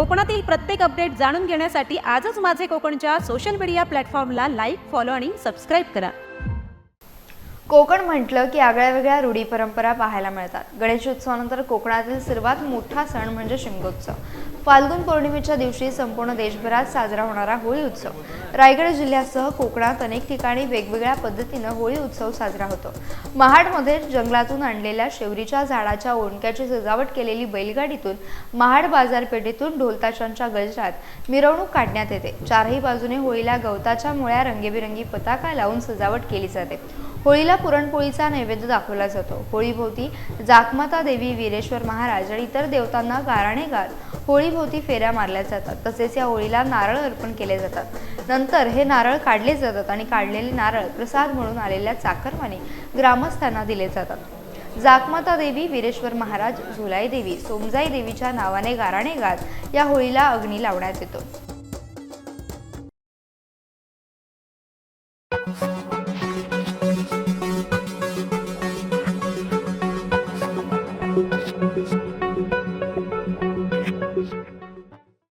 कोकणातील प्रत्येक अपडेट जाणून घेण्यासाठी आजच माझे कोकणच्या सोशल मीडिया प्लॅटफॉर्मला लाईक फॉलो आणि सबस्क्राईब करा. कोकण म्हटलं की आगळ्या वेगळ्या रूढी परंपरा पाहायला मिळतात. गणेशोत्सवानंतर कोकणातील सर्वात मोठा सण म्हणजे शिमगोत्सव. फाल्गुन पौर्णिमेच्या दिवशी संपूर्ण देशभरात साजरा होणारा होळी उत्सव. रायगड जिल्ह्यासह कोकणात अनेक ठिकाणी वेगवेगळ्या पद्धतीनं होळी उत्सव साजरा होतो. महाडमध्ये जंगलातून आणलेल्या शेवरीच्या झाडाच्या ओंडक्याची सजावट केलेली बैलगाडीतून महाड बाजारपेठेतून ढोलताशांच्या गजरात मिरवणूक काढण्यात येते. चारही बाजूने होळीला गवताच्या मुळ्या रंगीबेरंगी पताका लावून सजावट केली जाते. होळीला पुरणपोळीचा नैवेद्य दाखवला जातो. होळीभोवती जाकमाता देवी वीरेश्वर महाराज आणि इतर देवतांना गाराणे गात होळीभोवती फेऱ्या मारल्या जातात. तसेच या होळीला नारळ अर्पण केले जातात. नंतर हे नारळ काढले जातात आणि काढलेले नारळ प्रसाद म्हणून आलेल्या चाकरमाने ग्रामस्थांना दिले जातात. जाकमाता देवी वीरेश्वर महाराज झुलाई देवी सोमजाई देवीच्या नावाने गाराणे गात या होळीला अग्नी लावण्यात येतो.